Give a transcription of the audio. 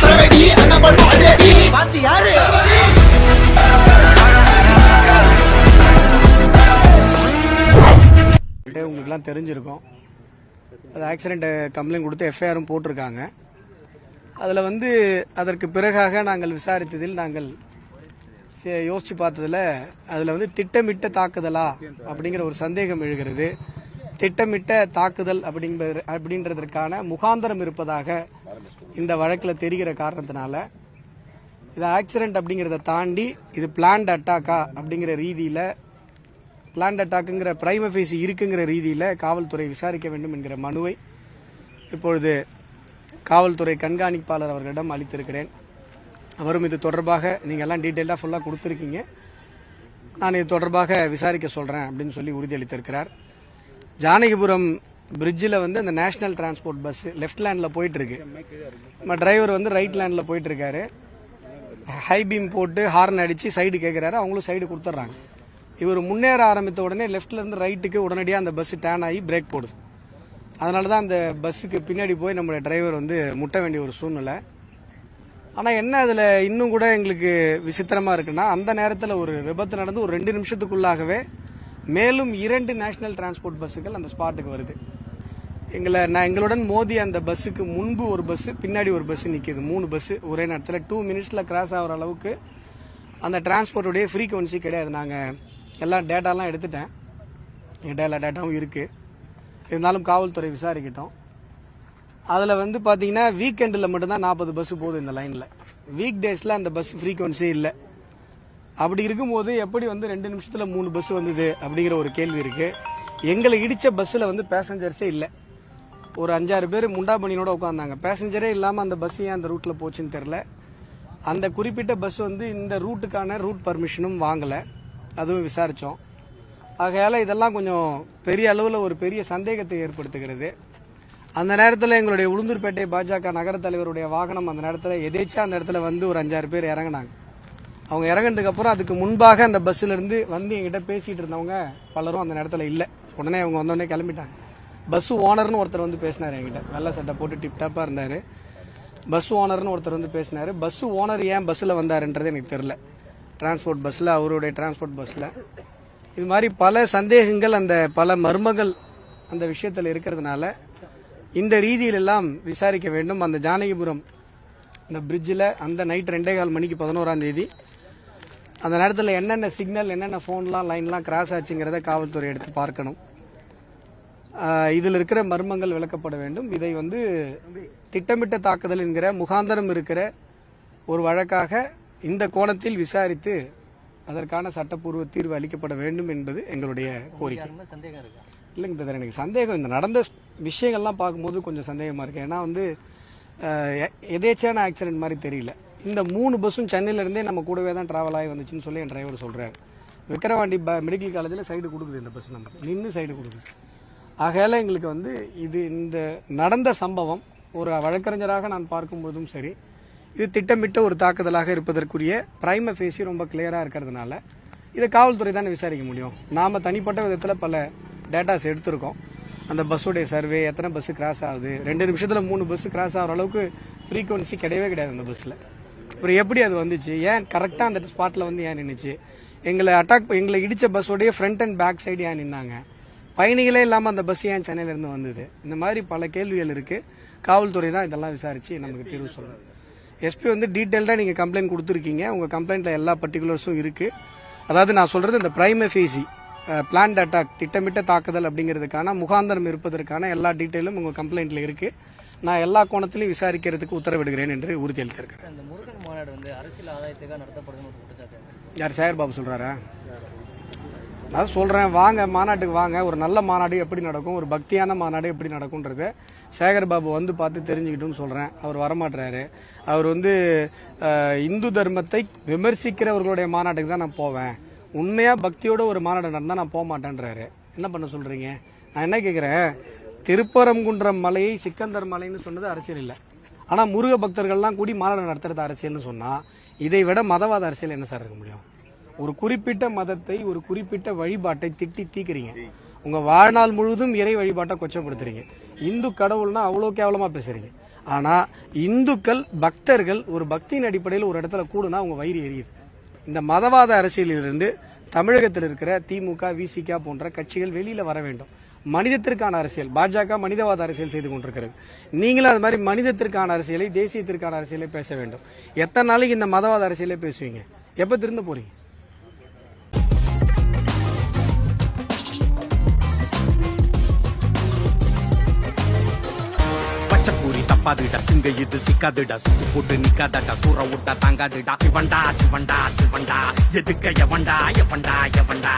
சரவெடி பாத்து யாரு? உங்களுக்குலாம் தெரிஞ்சிருக்கும். அது ஆக்சிடென்ட் கம்ப்ளைண்ட் கொடுத்து எஃப்ஐஆரும் போட்டிருக்காங்க. அதில் வந்து அதற்கு பிறகாக நாங்கள் விசாரித்ததில் நாங்கள் சே- யோசிச்சு பார்த்ததுல அதில் வந்து திட்டமிட்ட தாக்குதலா அப்படிங்கிற ஒரு சந்தேகம் எழுகிறது. திட்டமிட்ட தாக்குதல் அப்படிங்கிற அப்படின்றதற்கான முகாந்தரம் இருப்பதாக இந்த வழக்கில் தெரிகிற காரணத்தினால இது ஆக்சிடென்ட் அப்படிங்கிறத தாண்டி இது பிளான்ட் அட்டாக்கா அப்படிங்கிற ரீதியில் பிளான்ட் அட்டாக்குங்கிற பிரைமஃபேசி இருக்குங்கிற ரீதியில் காவல்துறை விசாரிக்க வேண்டும் என்கிற மனுவை இப்பொழுது காவல்துறை கண்காணிப்பாளர் அவர்களிடம் அளித்திருக்கிறேன். அவரும் இது தொடர்பாக நீங்கள் எல்லாம் டீட்டெயிலாக ஃபுல்லாக கொடுத்துருக்கீங்க. நான் இது தொடர்பாக விசாரிக்க சொல்கிறேன் அப்படின்னு சொல்லி உறுதியளித்திருக்கிறார். ஜானகிபுரம் பிரிட்ஜில் வந்து அந்த நேஷனல் டிரான்ஸ்போர்ட் பஸ் லெஃப்ட் லேண்டில் போயிட்டு இருக்கு நம்ம டிரைவர் வந்து ரைட் லேண்டில் போயிட்டு இருக்காரு ஹை பீம் போட்டு ஹார்ன் அடிச்சு சைடு கேட்குறாரு அவங்களும் சைடு கொடுத்துட்றாங்க. இவர் முன்னேற ஆரம்பித்த உடனே லெஃப்ட்ல இருந்து ரைட்டுக்கு உடனடியாக அந்த பஸ் டேன் ஆகி பிரேக் போடுது. அதனால தான் அந்த பஸ்ஸுக்கு பின்னாடி போய் நம்மளுடைய டிரைவர் வந்து முட்ட வேண்டிய ஒரு சூழ்நிலை. ஆனால் என்ன அதில் இன்னும் கூட எங்களுக்கு விசித்திரமாக இருக்குன்னா அந்த நேரத்தில் ஒரு விபத்து நடந்து ஒரு ரெண்டு நிமிஷத்துக்குள்ளாகவே மேலும் இரண்டு நேஷனல் டிரான்ஸ்போர்ட் பஸ்ஸுகள் அந்த ஸ்பாட்டுக்கு வருது. எங்களை நான் எங்களுடன் மோதி அந்த பஸ்ஸுக்கு முன்பு ஒரு பஸ் பின்னாடி ஒரு பஸ் நிற்கிது மூணு பஸ் ஒரே நேரத்தில் டூ மினிட்ஸில் கிராஸ் ஆகிற அளவுக்கு அந்த டிரான்ஸ்போர்ட்டுடைய ஃப்ரீக்குவன்சி கிடையாது. நாங்கள் எல்லா டேட்டாலாம் எடுத்துட்டேன். என்கிட்ட எல்லா டேட்டாவும் இருக்குது இருந்தாலும் காவல்துறை விசாரிக்கிட்டோம். அதில் வந்து பார்த்தீங்கன்னா வீக்கெண்டில் மட்டும்தான் நாற்பது பஸ் போகுது இந்த லைனில் வீக் டேஸில் அந்த பஸ் ஃப்ரீக்குவன்சி இல்லை. அப்படி இருக்கும்போது எப்படி வந்து ரெண்டு நிமிஷத்தில் மூணு பஸ் வந்தது அப்படிங்கிற ஒரு கேள்வி இருக்கு. எங்களை இடிச்ச பஸ்ஸில் வந்து பேசஞ்சர்ஸே இல்லை. ஒரு அஞ்சாறு பேர் முண்டாபணியோட உட்காந்தாங்க பேசஞ்சரே இல்லாமல் அந்த பஸ் ஏன் அந்த ரூட்டில் போச்சுன்னு தெரில அந்த குறிப்பிட்ட பஸ் வந்து இந்த ரூட்டுக்கான ரூட் பர்மிஷனும் வாங்கலை. அதுவும் விசாரித்தோம் ஆகையால் இதெல்லாம் கொஞ்சம் பெரிய அளவில் ஒரு பெரிய சந்தேகத்தை ஏற்படுத்துகிறது. அந்த நேரத்தில் எங்களுடைய உளுந்தூர்பேட்டை பாஜக நகர தலைவருடைய வாகனம் அந்த நேரத்தில் எதேச்சா அந்த இடத்துல வந்து ஒரு அஞ்சாறு பேர் இறங்குனாங்க. அவங்க இறங்கினதுக்கு அப்புறம் அதுக்கு முன்பாக அந்த பஸ்ல இருந்து வந்து என்கிட்ட பேசிட்டு இருந்தவங்க பலரும் அந்த நேரத்தில் இல்லை. உடனே அவங்க வந்தோடனே கிளம்பிட்டாங்க. பஸ் ஓனர்னு ஒருத்தர் வந்து பேசினார் என்கிட்ட. வெள்ளை சட்டை போட்டு டிப் இருந்தார். இருந்தாரு பஸ் ஓனர்னு ஒருத்தர் வந்து பேசினாரு. பஸ் ஓனர் ஏன் பஸ்ல வந்தாருன்றது எனக்கு தெரியல. டிரான்ஸ்போர்ட் பஸ்ல அவருடைய டிரான்ஸ்போர்ட் பஸ்ல இது மாதிரி பல சந்தேகங்கள் அந்த பல மர்மங்கள் அந்த விஷயத்தில் இருக்கிறதுனால இந்த ரீதியிலெல்லாம் விசாரிக்க வேண்டும். அந்த ஜானகிபுரம் இந்த பிரிட்ஜில் அந்த நைட் ரெண்டே கால் மணிக்கு பதினோராம் தேதி அந்த நேரத்தில் என்னென்ன சிக்னல் என்னென்ன ஃபோன்லாம் லைன்லாம் கிராஸ் ஆச்சுங்கிறத காவல்துறை எடுத்து பார்க்கணும். இதில் இருக்கிற மர்மங்கள் விளக்கப்பட வேண்டும். இதை வந்து திட்டமிட்ட தாக்குதல் என்கிற முகாந்தரம் இருக்கிற ஒரு வழக்காக இந்த கோணத்தில் விசாரித்து அதற்கான சட்டப்பூர்வ தீர்வு அளிக்கப்பட வேண்டும் என்பது எங்களுடைய கோரிக்கை. இல்லைங்க பிரதர் எனக்கு சந்தேகம். இந்த நடந்த விஷயங்கள்லாம் பார்க்கும்போது கொஞ்சம் சந்தேகமா இருக்கு. ஏன்னா வந்து அஹ், எ- எதேச்சான ஆக்சிடென்ட் மாதிரி தெரியல. இந்த மூணு பஸ்ஸும் சென்னையிலேருந்தே நம்ம கூடவே தான் டிராவல் ஆகி வந்துச்சுன்னு சொல்லி என் டிரைவர் சொல்கிறார் விக்கிரவாண்டி ப- மெடிக்கல் காலேஜில் சைடு கொடுக்குது இந்த பஸ் நம்ம நின்று சைடு கொடுக்குது. ஆகையால் எங்களுக்கு வந்து இது இந்த நடந்த சம்பவம் ஒரு வழக்கறிஞராக நான் பார்க்கும்போதும் சரி இது திட்டமிட்ட ஒரு தாக்குதலாக இருப்பதற்குரிய பிரைம ஃபேஸி ரொம்ப கிளியராக இருக்கிறதுனால இதை காவல்துறை தானே விசாரிக்க முடியும். நாம் தனிப்பட்ட விதத்தில் பல டேட்டாஸ் எடுத்திருக்கோம். அந்த பஸ்ஸுடைய சர்வே எத்தனை பஸ்ஸு கிராஸ் ஆகுது? ரெண்டு நிமிஷத்தில் மூணு பஸ்ஸு கிராஸ் ஆகிற அளவுக்கு ஃப்ரீக்குவன்சி கிடையவே கிடையாது அந்த பஸ்ஸில் அப்புறம் எப்படி அது வந்துச்சு? ஏன் கரெக்டா அந்த ஸ்பாட்ல வந்து ஏன் நின்னுச்சு? எங்களை அட்டாக் எங்களை இடிச்ச பஸ்ஸோடைய ஃப்ரண்ட் அண்ட் பேக் சைடு ஏன் நின்னாங்க? பயணிகளே இல்லாம அந்த பஸ் ஏன் சென்னையில இருந்து வந்தது? இந்த மாதிரி பல கேள்விகள் இருக்கு. காவல்துறை தான் இதெல்லாம் விசாரிச்சு நமக்கு தீர்வு சொல்லணும். எஸ்பி வந்து டீட்டெயில்டா நீங்க கம்ப்ளைண்ட் கொடுத்துருக்கீங்க. உங்க கம்ப்ளைண்ட்ல எல்லா பர்டிகுலர்ஸும் இருக்கு. அதாவது நான் சொல்றது இந்த பிரைம் ஃபேசி பிளான்ட் அட்டாக் திட்டமிட்ட தாக்குதல் அப்படிங்கிறதுக்கான முகாந்தரம் இருப்பதற்கான எல்லா டீட்டெயிலும் உங்க கம்ப்ளைண்ட்ல இருக்கு. நான் எல்லா கோணத்திலையும் விசாரிக்கிறதுக்கு உத்தரவிடுகிறேன் என்று உறுதியளித்திருக்கிறேன். வந்து அரசியல் ஆதாயத்துக்காக நடத்தப்படுதுன்னு குற்றச்சாட்டு யார் சேகர் பாபு சொல்றாரா? நான் சொல்கிறேன் வாங்க மாநாட்டுக்கு வாங்க. ஒரு நல்ல மாநாடு எப்படி நடக்கும்? ஒரு பக்தியான மாநாடு எப்படி நடக்கும்ன்றது சேகர் பாபு வந்து பார்த்து தெரிஞ்சுக்கிட்டுன்னு சொல்கிறேன் அவர் வரமாட்டுறாரு அவர் வந்து இந்து தர்மத்தை விமர்சிக்கிறவர்களுடைய மாநாட்டுக்கு தான் நான் போவேன். உண்மையாக பக்தியோட ஒரு மாநாடு நடந்தால் நான் போக மாட்டேன்றாரு. என்ன பண்ண சொல்கிறீங்க நான் என்ன கேட்குறேன் திருப்பரங்குன்றம் மலையை சிக்கந்தர் மலைன்னு சொன்னது அரசியல் இல்லை. ஆனா முருக பக்தர்கள்லாம் கூடி மாநாடு நடத்துறது அரசியல்னு சொன்னா இதை விட மதவாத அரசியல் என்ன சார் இருக்க முடியும்? ஒரு குறிப்பிட்ட மதத்தை ஒரு குறிப்பிட்ட வழிபாட்டை திட்டி தீக்குறீங்க. உங்க வாழ்நாள் முழுவதும் இறை வழிபாட்டை கொச்சப்படுத்துறீங்க. இந்து கடவுள்னா அவ்வளோ கேவலமா பேசுறீங்க. ஆனா இந்துக்கள் பக்தர்கள் ஒரு பக்தியின் அடிப்படையில் ஒரு இடத்துல கூடுனா அவங்க வயிறு எரியுது. இந்த மதவாத அரசியலிலிருந்து தமிழகத்தில் இருக்கிற திமுக விசிக போன்ற கட்சிகள் வெளியில வர வேண்டும். மனிதத்திற்கான அரசியல். பாஜக மனிதவாத அரசியல் செய்து கொண்டிருக்கிறது. நீங்களும் அது மாதிரி மனிதத்திற்கான அரசியலை தேசியத்திற்கான அரசியலை பேச வேண்டும். எத்தனை நாளைக்கு இந்த மதவாத அரசியலே பேசுவீங்க? எப்ப திருந்த போறீங்க? தப்பாதுடா சிங்க இது சிக்காதுடா சுத்து போட்டு நிக்காதடா சூற விட்டா தாங்காதுடா. சிவண்டா சிவண்டா சிவண்டா எதுக்க எவண்டா எவண்டா எவண்டா